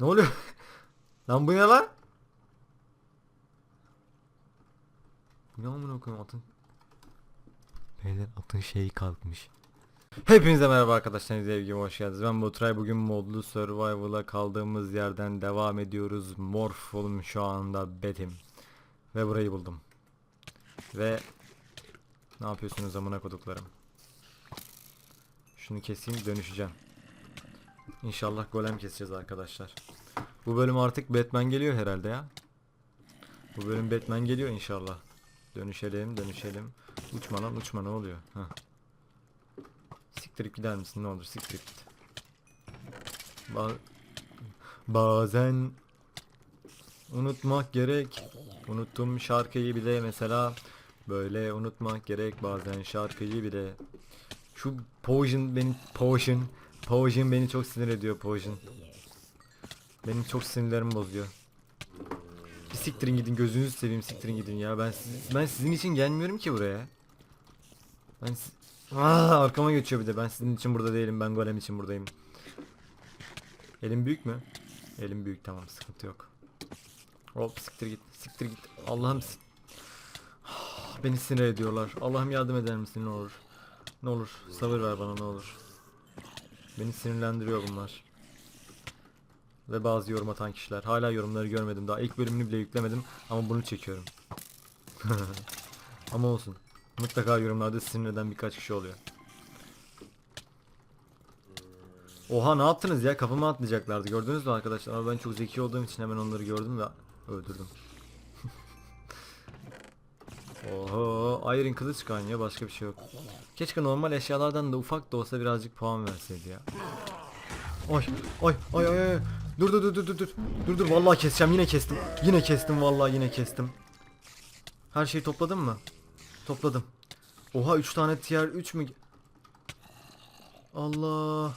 Ne oluyor? lan bu ne lan? Ne amına koyayım atın? Beyler atın şeyi kalkmış. Hepinize merhaba arkadaşlar izleyicilerime hoş geldiniz. Ben Baturay bugün modlu survival'a kaldığımız yerden devam ediyoruz. Morpholum şu anda betim. Ve burayı buldum. Ve ne yapıyorsunuz amına koduklarım? Şunu keseyim dönüşeceğim. İnşallah golem keseceğiz arkadaşlar. Bu bölüm artık Batman geliyor herhalde ya. Bu bölüm Batman geliyor inşallah. Dönüşelim dönüşelim. Uçma lan uçma ne oluyor? Heh. Siktirip gider misin ne olur siktirip git. Ba bazen unutmak gerek. Unuttum şarkıyı bile mesela. Böyle unutmak gerek bazen şarkıyı bile. Şu Potion beni Potion Potion beni çok sinir ediyor Potion. Benim çok sinirlerimi bozuyor. Bir siktirin gidin gözünüzü seveyim siktirin gidin ya. Ben siz, ben sizin için gelmiyorum ki buraya. Ben Aa, arkama geçiyor bir de. Ben sizin için burada değilim. Ben golem için buradayım. Elim büyük mü? Elim büyük tamam sıkıntı yok. Hop siktir git. Siktir git. Allah'ım sik- Beni sinir ediyorlar. Allah'ım yardım eder misin ne olur. Ne olur sabır ver bana ne olur. Beni sinirlendiriyor bunlar. Ve bazı yorum atan kişiler. Hala yorumları görmedim daha. ilk bölümünü bile yüklemedim ama bunu çekiyorum. ama olsun. Mutlaka yorumlarda sinirlenen birkaç kişi oluyor. Oha ne yaptınız ya? Kafama atlayacaklardı. Gördünüz mü arkadaşlar? Ama ben çok zeki olduğum için hemen onları gördüm ve öldürdüm. Oho, Iron kılıç kaynıyor başka bir şey yok. Keşke normal eşyalardan da ufak da olsa birazcık puan verseydi ya. Ay ay ay ay. Dur dur dur dur dur dur. Dur dur vallahi keseceğim yine kestim. Yine kestim vallahi yine kestim. Her şeyi topladın mı? Topladım. Oha 3 tane tier 3 mü? Allah.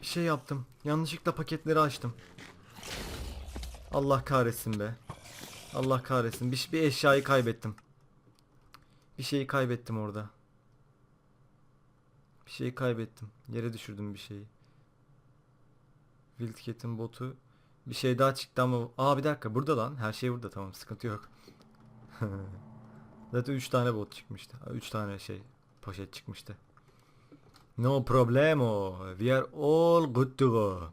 Bir şey yaptım. Yanlışlıkla paketleri açtım. Allah kahretsin be. Allah kahretsin. Bir, bir eşyayı kaybettim. Bir şeyi kaybettim orada. Bir şeyi kaybettim. Yere düşürdüm bir şeyi. Wildcat'in botu. Bir şey daha çıktı ama... Aa bir dakika burada lan. Her şey burada tamam sıkıntı yok. Zaten 3 tane bot çıkmıştı. 3 tane şey poşet çıkmıştı. No problemo. We are all good to go.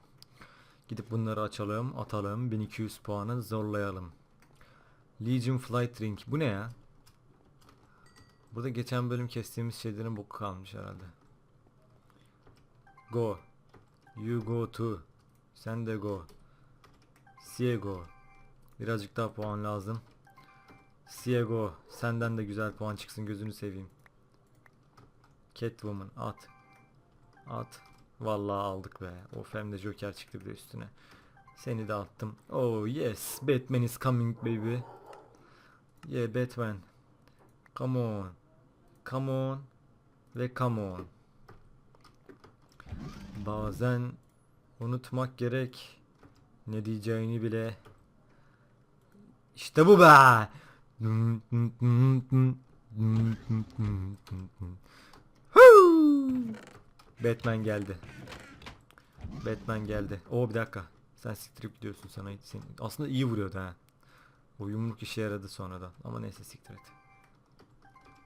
Gidip bunları açalım, atalım. 1200 puanı zorlayalım. Legion Flight Ring. Bu ne ya? Burada geçen bölüm kestiğimiz şeylerin boku kalmış herhalde. Go. You go too. Sen de go. Siego. Birazcık daha puan lazım. Siego. Senden de güzel puan çıksın gözünü seveyim. Catwoman at. At. Vallahi aldık be. Of hem de Joker çıktı bir üstüne. Seni de attım. Oh yes. Batman is coming baby. Yeah Batman. Come on. Come on. Ve come on. Bazen unutmak gerek. Ne diyeceğini bile. İşte bu be. Batman geldi. Batman geldi. Oo bir dakika. Sen siktirip gidiyorsun sana sen... Aslında iyi vuruyordu ha. O yumruk işe yaradı sonradan. Ama neyse siktir et.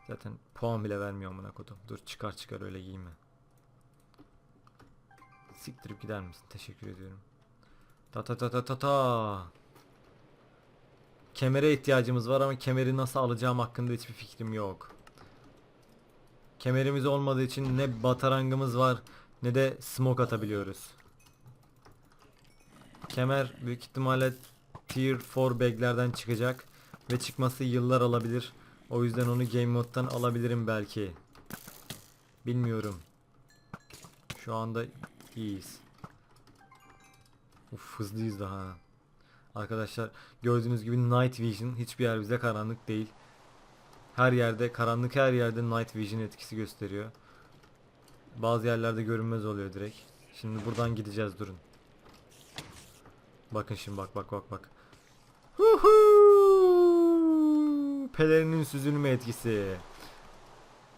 Zaten puan bile vermiyor amına kodum. Dur çıkar çıkar öyle giyme. Siktirip gider misin? Teşekkür ediyorum. Ta ta ta ta ta ta. Kemere ihtiyacımız var ama kemeri nasıl alacağım hakkında hiçbir fikrim yok. Kemerimiz olmadığı için ne batarangımız var ne de smoke atabiliyoruz. Kemer büyük ihtimalle tier 4 baglerden çıkacak ve çıkması yıllar alabilir. O yüzden onu game moddan alabilirim belki. Bilmiyorum. Şu anda iyiyiz. Uf hızlıyız daha. Arkadaşlar gördüğünüz gibi Night Vision hiçbir yer bize karanlık değil. Her yerde karanlık her yerde Night Vision etkisi gösteriyor. Bazı yerlerde görünmez oluyor direkt. Şimdi buradan gideceğiz durun. Bakın şimdi bak bak bak bak. Huhu! Pelerinin süzülme etkisi.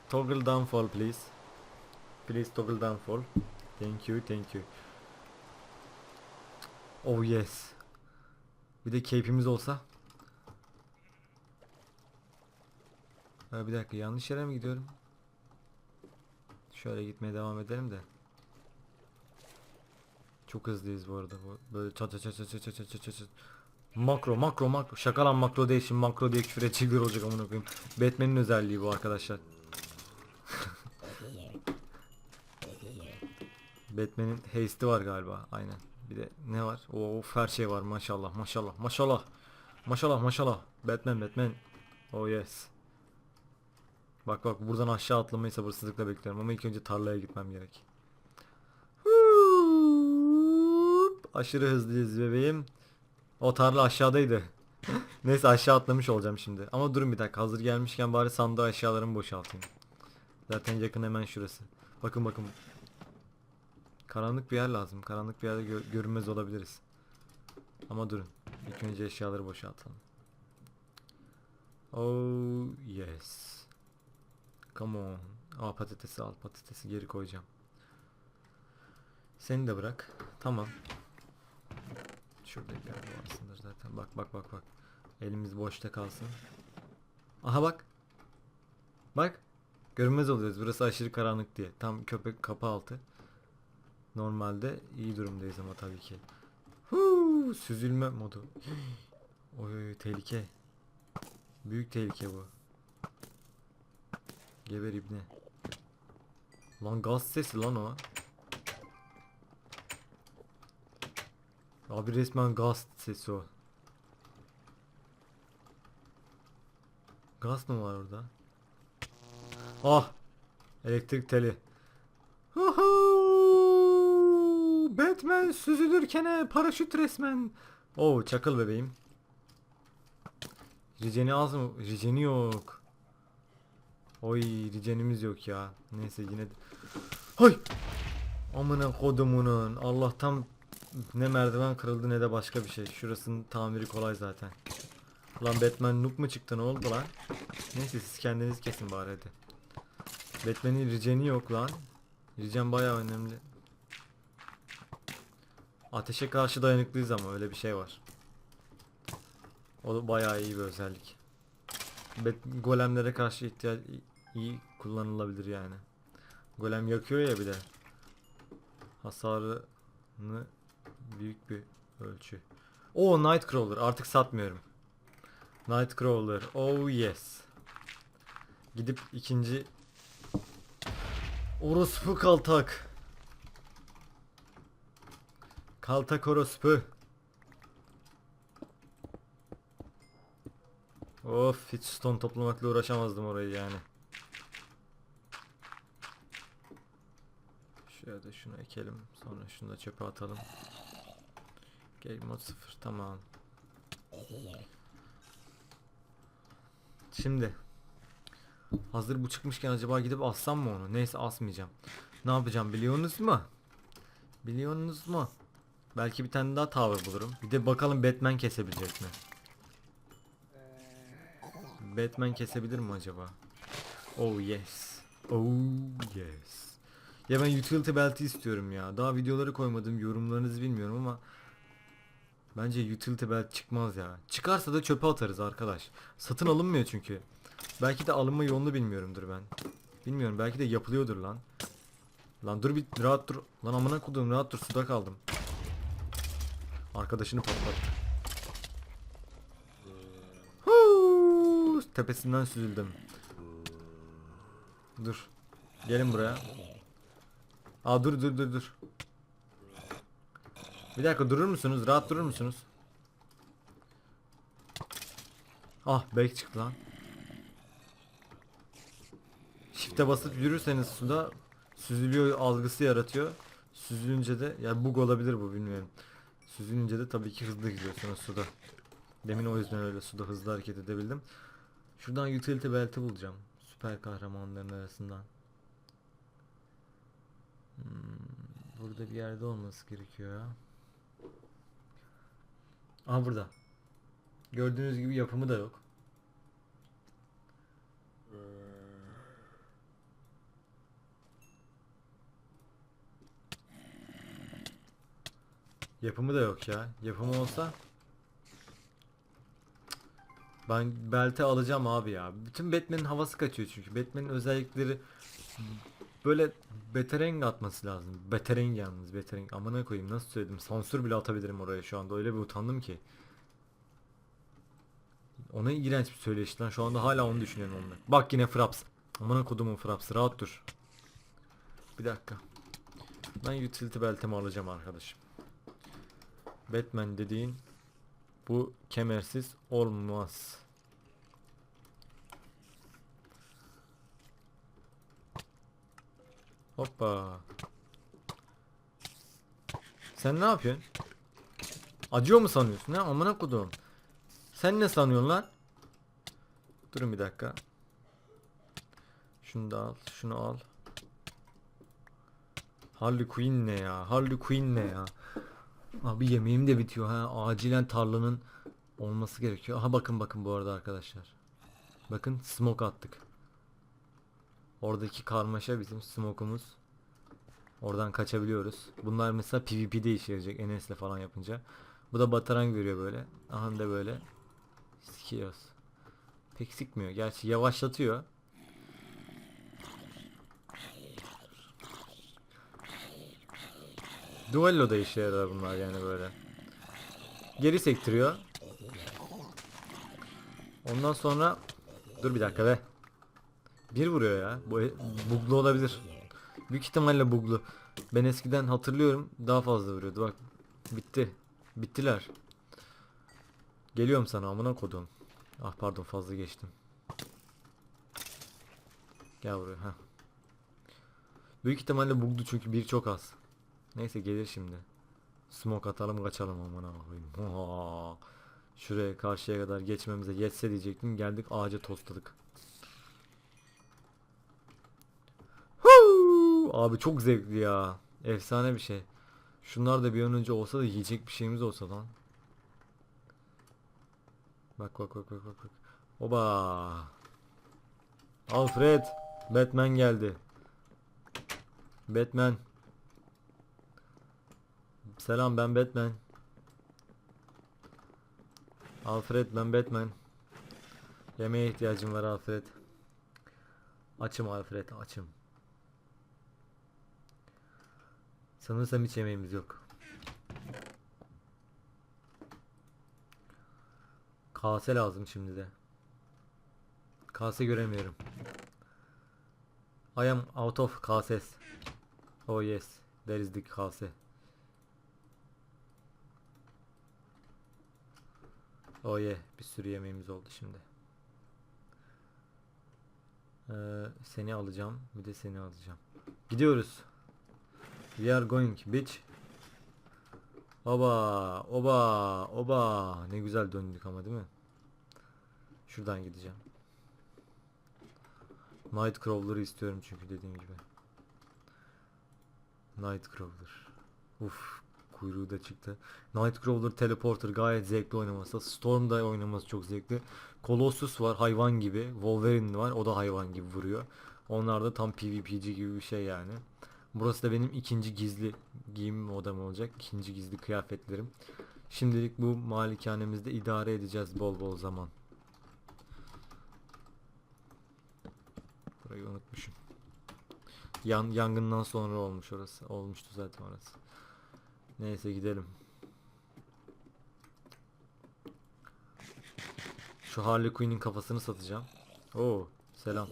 Toggle downfall please. Please toggle downfall. Thank you, thank you. Oh yes. Bir de cape'imiz olsa. Ha, bir dakika yanlış yere mi gidiyorum? Şöyle gitmeye devam edelim de. Çok hızlıyız bu arada. Böyle çat çat çat çat çat çat çat çat. Makro makro makro. Şaka lan makro değil şimdi makro diye küfür edecek bir olacak amına koyayım. Batman'in özelliği bu arkadaşlar. Batman'in haste'i var galiba aynen. Bir de ne var? Of her şey var maşallah maşallah maşallah. Maşallah maşallah. Batman Batman. Oh yes. Bak bak buradan aşağı atlamayı sabırsızlıkla bekliyorum ama ilk önce tarlaya gitmem gerek. Aşırı hızlıyız bebeğim. O tarla aşağıdaydı. Neyse aşağı atlamış olacağım şimdi. Ama durun bir dakika hazır gelmişken bari sandığı aşağılarımı boşaltayım. Zaten yakın hemen şurası. Bakın bakın. Karanlık bir yer lazım. Karanlık bir yerde gö- görünmez olabiliriz. Ama durun. İlk önce eşyaları boşaltalım. Oh yes. Come on. Aa patatesi al. Patatesi geri koyacağım. Seni de bırak. Tamam. Şurada bir yerde varsındır zaten. Bak bak bak bak. Elimiz boşta kalsın. Aha bak. Bak. Görünmez oluyoruz. Burası aşırı karanlık diye. Tam köpek kapı altı. Normalde iyi durumdayız ama tabii ki. Huu, süzülme modu. Oy tehlike. Büyük tehlike bu. Geber ibne. Lan gaz sesi lan o. Abi resmen gaz sesi o. Gaz mı var orada? Ah! Elektrik teli. Batman süzülürken paraşüt resmen. Oo çakıl bebeğim. Riceni az mı? Riceni yok. Oy ricenimiz yok ya. Neyse yine de... Hay! Amına kodumunun. Allah'tan ne merdiven kırıldı ne de başka bir şey. Şurasının tamiri kolay zaten. Lan Batman noob mu çıktı ne oldu lan? Neyse siz kendiniz kesin bari hadi. Batman'in riceni yok lan. Ricen bayağı önemli. Ateşe karşı dayanıklıyız ama öyle bir şey var. O da bayağı iyi bir özellik. Bet golemlere karşı ihtiyaç iyi kullanılabilir yani. Golem yakıyor ya bir de. Hasarını büyük bir ölçü. O Nightcrawler artık satmıyorum. Nightcrawler. Oh yes. Gidip ikinci Orospu kaltak. Kaltak orospu. Of hiç stone toplamakla uğraşamazdım orayı yani. Da şunu ekelim. Sonra şunu da çöpe atalım. Game mode 0 tamam. Şimdi Hazır bu çıkmışken acaba gidip assam mı onu? Neyse asmayacağım. Ne yapacağım biliyorsunuz mu? Biliyorsunuz mu? Belki bir tane daha tower bulurum. Bir de bakalım Batman kesebilecek mi? Batman kesebilir mi acaba? Oh yes. Oh yes. Ya ben utility belt'i istiyorum ya. Daha videoları koymadım. Yorumlarınızı bilmiyorum ama Bence utility belt çıkmaz ya. Çıkarsa da çöpe atarız arkadaş. Satın alınmıyor çünkü. Belki de alınma yolunu bilmiyorumdur ben. Bilmiyorum belki de yapılıyordur lan. Lan dur bir rahat dur. Lan amına koduğum rahat dur suda kaldım. Arkadaşını patlattı. Huu, tepesinden süzüldüm. Dur. Gelin buraya. Aa dur dur dur dur. Bir dakika durur musunuz? Rahat durur musunuz? Ah back çıktı lan. Shift'e basıp yürürseniz suda süzülüyor algısı yaratıyor. Süzülünce de ya bug olabilir bu bilmiyorum. Süzülünce de tabii ki hızlı gidiyorsunuz suda. Demin o yüzden öyle suda hızlı hareket edebildim. Şuradan utility belt'i bulacağım. Süper kahramanların arasından. Hmm, burada bir yerde olması gerekiyor ya. Aha burada. Gördüğünüz gibi yapımı da yok. Yapımı da yok ya. Yapımı olsa ben belte alacağım abi ya. Bütün Batman'in havası kaçıyor çünkü. Batman'in özellikleri böyle betereng atması lazım. Betereng yalnız betereng. Amına koyayım nasıl söyledim. Sansür bile atabilirim oraya şu anda. Öyle bir utandım ki. Ona iğrenç bir söyleyiş lan. Şu anda hala onu düşünüyorum onunla. Bak yine Fraps. Amına kodumun Fraps. Rahat dur. Bir dakika. Ben utility beltemi alacağım arkadaşım. Batman dediğin bu kemersiz olmaz. Hoppa. Sen ne yapıyorsun? Acıyor mu sanıyorsun ha? Amına kodum. Sen ne sanıyorsun lan? Durun bir dakika. Şunu da al, şunu al. Harley Quinn ne ya? Harley Quinn ne ya? Abi yemeğim de bitiyor ha. Acilen tarlanın olması gerekiyor. Aha bakın bakın bu arada arkadaşlar. Bakın smoke attık. Oradaki karmaşa bizim smoke'umuz. Oradan kaçabiliyoruz. Bunlar mesela PvP'de işe yarayacak Enes'le falan yapınca. Bu da bataran görüyor böyle. Aha da böyle. Sikiyoruz. Pek sikmiyor. Gerçi yavaşlatıyor. Duello da işe yarar bunlar yani böyle. Geri sektiriyor. Ondan sonra dur bir dakika be. Bir vuruyor ya. Bu e- buglu olabilir. Büyük ihtimalle buglu. Ben eskiden hatırlıyorum daha fazla vuruyordu. Bak bitti. Bittiler. Geliyorum sana amına kodum. Ah pardon fazla geçtim. Gel buraya. Heh. Büyük ihtimalle buglu çünkü bir çok az. Neyse gelir şimdi. Smoke atalım kaçalım amına koyayım. Şuraya karşıya kadar geçmemize yetse diyecektim. Geldik ağaca tosladık. Huu! Abi çok zevkli ya. Efsane bir şey. Şunlar da bir an önce olsa da yiyecek bir şeyimiz olsa lan. Bak bak bak bak bak. bak. Oba. Alfred. Batman geldi. Batman. Selam ben Batman. Alfred ben Batman. Yemeğe ihtiyacım var Alfred. Açım Alfred açım. Sanırsam hiç yemeğimiz yok. Kase lazım şimdi de. Kase göremiyorum. I am out of kases. Oh yes, there is the kase. Oh yeah, bir sürü yemeğimiz oldu şimdi. Ee, seni alacağım, bir de seni alacağım. Gidiyoruz. We are going bitch. Oba, oba, oba. Ne güzel döndük ama değil mi? Şuradan gideceğim. Nightcrawler'ı istiyorum çünkü dediğim gibi. Nightcrawler. Uf, kuyruğu da çıktı. Nightcrawler Teleporter gayet zevkli oynaması. Storm da oynaması çok zevkli. Colossus var hayvan gibi. Wolverine var o da hayvan gibi vuruyor. Onlar da tam PvP'ci gibi bir şey yani. Burası da benim ikinci gizli giyim odam olacak. İkinci gizli kıyafetlerim. Şimdilik bu malikanemizde idare edeceğiz bol bol zaman. Burayı unutmuşum. Yan, yangından sonra olmuş orası. Olmuştu zaten orası. Neyse gidelim. Şu Harley Quinn'in kafasını satacağım. Oo, selam.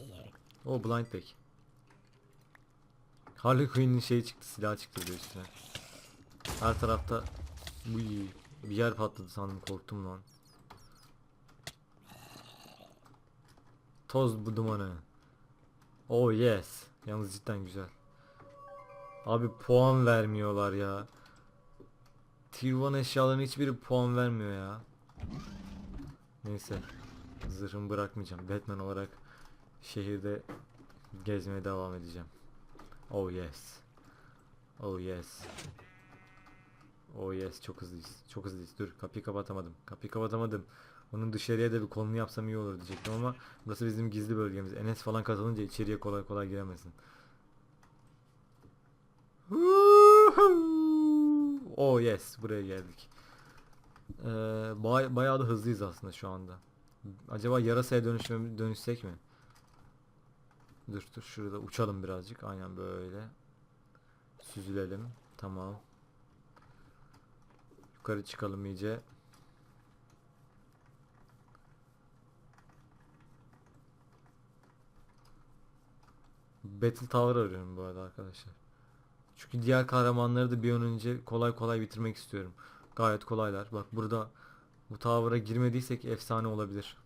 Oo, blind bag. Harley Quinn'in şeyi çıktı, silah çıktı diyor üstüne. Her tarafta Uy, bir yer patladı sandım korktum lan. Toz bu dumanı. Oh yes. Yalnız cidden güzel. Abi puan vermiyorlar ya. Tier 1 eşyaların hiçbiri puan vermiyor ya. Neyse. Zırhımı bırakmayacağım. Batman olarak şehirde gezmeye devam edeceğim. Oh yes. Oh yes. Oh yes çok hızlıyız. Çok hızlıyız. Dur kapıyı kapatamadım. Kapıyı kapatamadım. Onun dışarıya da bir kolunu yapsam iyi olur diyecektim ama burası bizim gizli bölgemiz. Enes falan katılınca içeriye kolay kolay giremesin. oh yes buraya geldik. Ee, bay- bayağı da hızlıyız aslında şu anda. Acaba yarasaya dönüşme dönüşsek mi? Dur dur şurada uçalım birazcık. Aynen böyle. Süzülelim. Tamam. Yukarı çıkalım iyice. Battle Tower arıyorum bu arada arkadaşlar. Çünkü diğer kahramanları da bir an önce kolay kolay bitirmek istiyorum. Gayet kolaylar. Bak burada bu tower'a girmediysek efsane olabilir.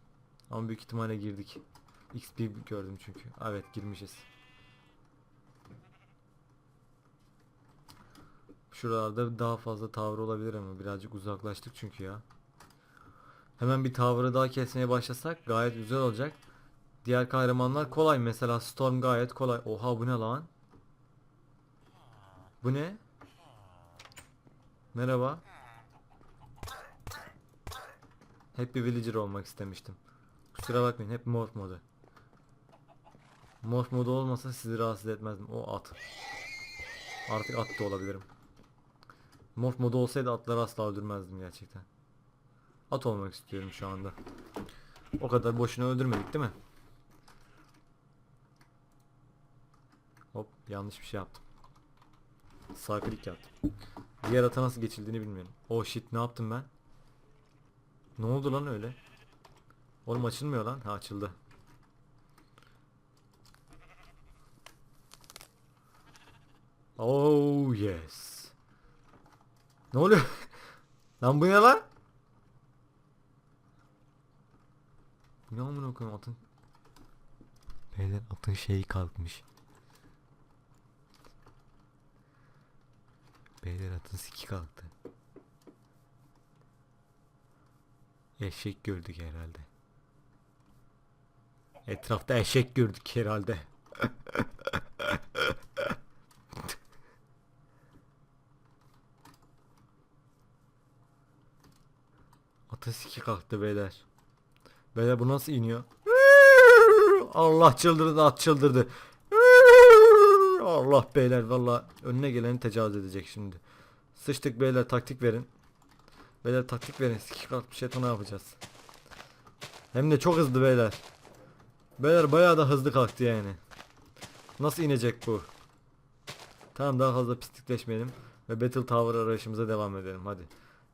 Ama büyük ihtimalle girdik. XP gördüm çünkü. Evet girmişiz. Şuralarda daha fazla tower olabilir ama birazcık uzaklaştık çünkü ya. Hemen bir tower'ı daha kesmeye başlasak gayet güzel olacak. Diğer kahramanlar kolay. Mesela Storm gayet kolay. Oha bu ne lan? Bu ne? Merhaba. Hep bir villager olmak istemiştim. Kusura bakmayın hep morph modu. Morph modu olmasa sizi rahatsız etmezdim. O at. Artık at da olabilirim. Morph modu olsaydı atları asla öldürmezdim gerçekten. At olmak istiyorum şu anda. O kadar boşuna öldürmedik değil mi? Hop yanlış bir şey yaptım. Sağ klik yaptım. Diğer ata nasıl geçildiğini bilmiyorum. Oh shit ne yaptım ben? Ne oldu lan öyle? Oğlum açılmıyor lan. Ha açıldı. Oh yes. Ne oluyor? lan bu ne lan? Bu ne amına koyayım atın? Beyler atın şeyi kalkmış. Beyler atın siki kalktı. Eşek gördük herhalde. Etrafta eşek gördük herhalde. Atın siki kalktı beyler. Beyler bu nasıl iniyor? Allah çıldırdı at çıldırdı. Allah beyler valla önüne geleni tecavüz edecek şimdi. Sıçtık beyler taktik verin. Beyler taktik verin. Sikik kalkmış şeytan ne yapacağız? Hem de çok hızlı beyler. Beyler bayağı da hızlı kalktı yani. Nasıl inecek bu? Tamam daha fazla pislikleşmeyelim. Ve Battle Tower arayışımıza devam edelim hadi.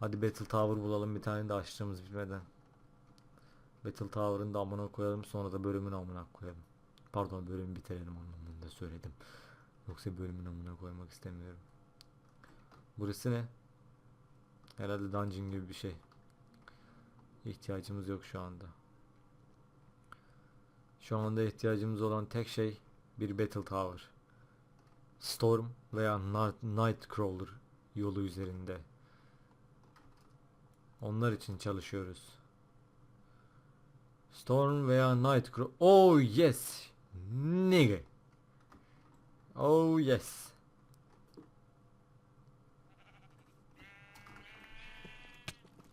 Hadi Battle Tower bulalım bir tane de açtığımız bitmeden. Battle Tower'ın da amına koyalım sonra da bölümün amına koyalım. Pardon bölümü bitirelim anlamında söyledim. Yoksa bölümün amına koymak istemiyorum. Burası ne? Herhalde dungeon gibi bir şey. İhtiyacımız yok şu anda. Şu anda ihtiyacımız olan tek şey bir Battle Tower. Storm veya Night- Nightcrawler yolu üzerinde. Onlar için çalışıyoruz. Storm veya Nightcrawler. Oh yes. Nigga. Oh yes.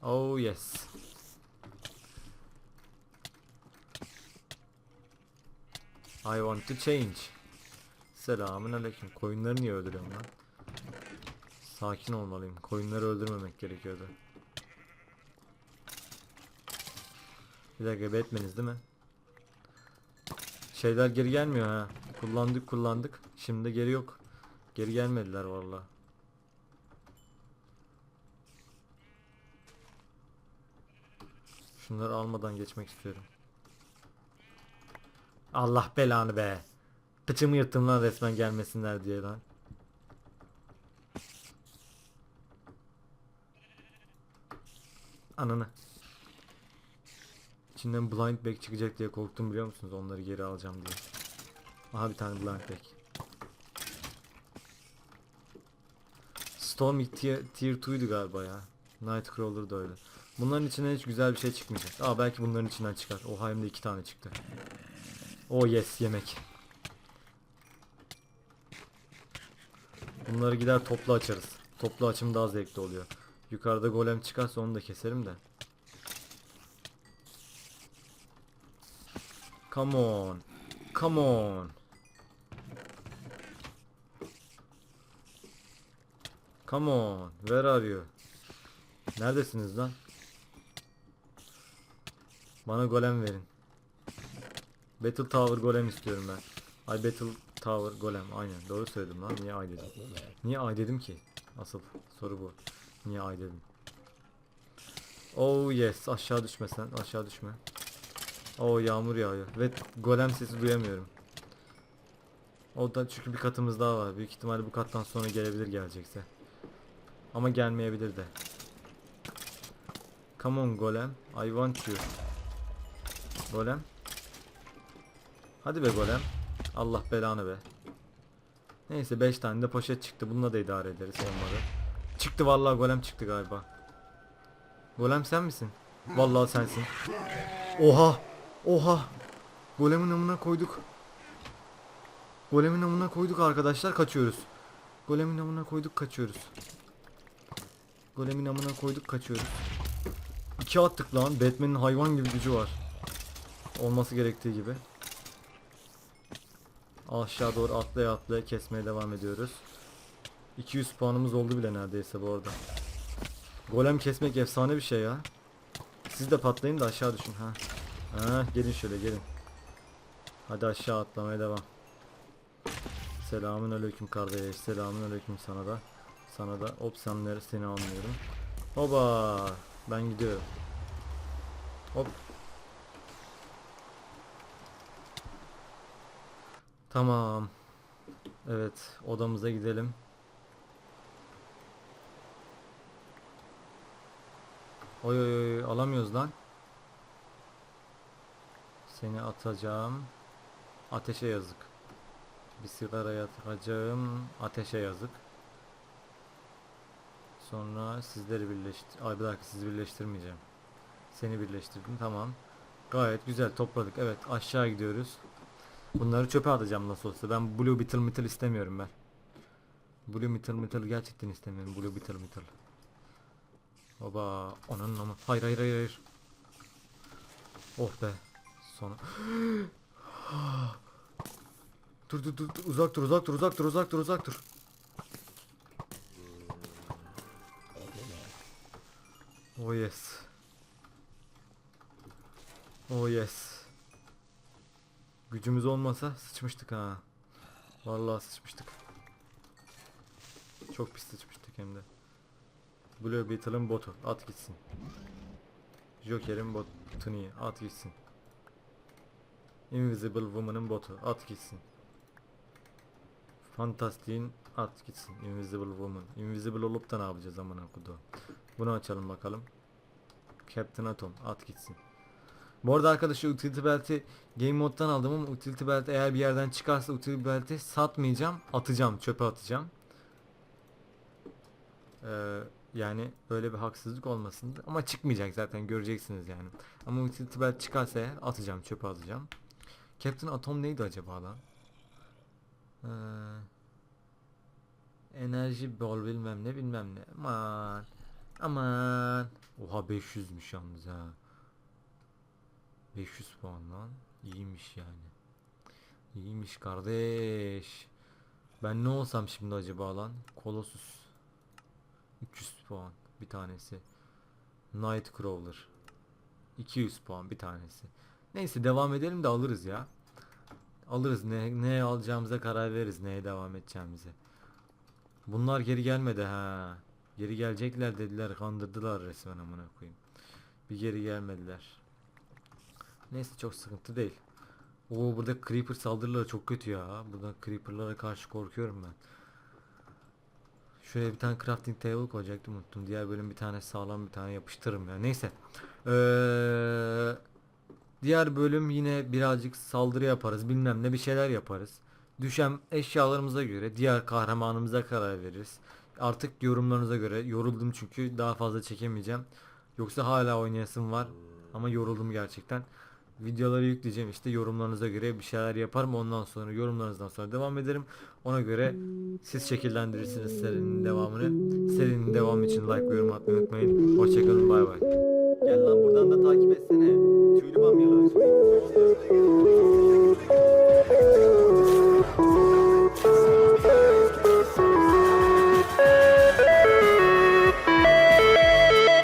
Oh yes. I want to change. Selamun aleyküm. Koyunları niye öldürüyorum lan? Sakin olmalıyım. Koyunları öldürmemek gerekiyordu. Bir dakika Batman'iz değil mi? Şeyler geri gelmiyor ha. Kullandık kullandık. Şimdi geri yok. Geri gelmediler valla. Şunları almadan geçmek istiyorum. Allah belanı be. Pıçımı yırttım lan resmen gelmesinler diye lan. Ananı. İçinden blind bag çıkacak diye korktum biliyor musunuz? Onları geri alacağım diye. Aha bir tane blind bag. Storm tier, tier 2'ydu galiba ya. Nightcrawler da öyle. Bunların içinden hiç güzel bir şey çıkmayacak. Aa belki bunların içinden çıkar. Oha hem de iki tane çıktı. Oh yes yemek. Bunları gider toplu açarız. Toplu açım daha zevkli oluyor. Yukarıda golem çıkarsa onu da keserim de. Come on. Come on. Come on. Where are you? Neredesiniz lan? Bana golem verin. Battle Tower golem istiyorum ben. Ay Battle Tower golem aynen doğru söyledim lan niye ay dedim. Niye ay dedim ki? Asıl soru bu. Niye ay dedim. Oh yes aşağı düşme sen aşağı düşme. Oh yağmur yağıyor ve golem sesi duyamıyorum. O da çünkü bir katımız daha var. Büyük ihtimalle bu kattan sonra gelebilir gelecekse. Ama gelmeyebilir de. Come on golem. I want you. Golem. Hadi be golem. Allah belanı be. Neyse 5 tane de poşet çıktı. Bununla da idare ederiz olmadı. Çıktı vallahi golem çıktı galiba. Golem sen misin? Vallahi sensin. Oha! Oha! Golemin amına koyduk. Golemin amına koyduk arkadaşlar kaçıyoruz. Golemin amına koyduk kaçıyoruz. Golemin amına koyduk kaçıyoruz. İki attık lan. Batman'in hayvan gibi gücü var. Olması gerektiği gibi. Aşağı doğru atlaya atlaya kesmeye devam ediyoruz. 200 puanımız oldu bile neredeyse bu arada. Golem kesmek efsane bir şey ya. Siz de patlayın da aşağı düşün ha. Ha gelin şöyle gelin. Hadi aşağı atlamaya devam. Selamün aleyküm kardeş. Selamün aleyküm sana da. Sana da. Hop senleri seni anlıyorum. Hoba. Ben gidiyorum. Hop. Tamam. Evet, odamıza gidelim. Oy oy oy alamıyoruz lan. Seni atacağım. Ateşe yazık. Bir sigaraya atacağım. Ateşe yazık. Sonra sizleri birleştir. Ay bir dakika sizi birleştirmeyeceğim. Seni birleştirdim tamam. Gayet güzel topladık. Evet aşağı gidiyoruz. Bunları çöpe atacağım nasıl olsa. Ben Blue Beetle Metal istemiyorum ben. Blue Metal Metal gerçekten istemiyorum. Blue Beetle Metal. Baba onun. Hayır hayır hayır hayır. Oh be. Sonra. dur dur dur uzak dur uzak dur uzak dur uzak dur uzak dur. Oh yes. Oh yes. Gücümüz olmasa sıçmıştık ha. Vallahi sıçmıştık. Çok pis sıçmıştık hem de. Blue Beetle'ın botu at gitsin. Joker'in botu niye at gitsin. Invisible Woman'ın botu at gitsin. Fantastik'in at gitsin. Invisible Woman. Invisible olup da ne yapacağız amına kodu. Bunu açalım bakalım. Captain Atom at gitsin. Bu arada arkadaşlar utility belt'i game moddan aldım ama utility belt eğer bir yerden çıkarsa utility belt'i satmayacağım atacağım çöpe atacağım. Ee, yani böyle bir haksızlık olmasın ama çıkmayacak zaten göreceksiniz yani. Ama utility belt çıkarsa eğer atacağım çöpe atacağım. Captain Atom neydi acaba lan? Ee, enerji bol bilmem ne bilmem ne. Aman. Aman. Oha 500'müş yalnız ha. 500 puan lan. İyiymiş yani. İyiymiş kardeş. Ben ne olsam şimdi acaba lan? Colossus. 300 puan bir tanesi. Nightcrawler. 200 puan bir tanesi. Neyse devam edelim de alırız ya. Alırız ne ne alacağımıza karar veririz neye devam edeceğimize. Bunlar geri gelmedi ha. Geri gelecekler dediler kandırdılar resmen amına koyayım. Bir geri gelmediler. Neyse çok sıkıntı değil. Oo burada creeper saldırıları çok kötü ya. Burada creeperlara karşı korkuyorum ben. Şuraya bir tane crafting table koyacaktım unuttum. Diğer bölüm bir tane sağlam bir tane yapıştırırım ya. Neyse. Ee, diğer bölüm yine birazcık saldırı yaparız. Bilmem ne bir şeyler yaparız. Düşen eşyalarımıza göre diğer kahramanımıza karar veririz. Artık yorumlarınıza göre yoruldum çünkü daha fazla çekemeyeceğim. Yoksa hala oynayasım var ama yoruldum gerçekten. Videoları yükleyeceğim işte yorumlarınıza göre bir şeyler yaparım ondan sonra yorumlarınızdan sonra devam ederim. Ona göre siz şekillendirirsiniz serinin devamını. Serinin devamı için like ve yorum atmayı unutmayın. Hoşçakalın bay bay. Gel lan buradan da takip etsene. Tüylü bamyalı.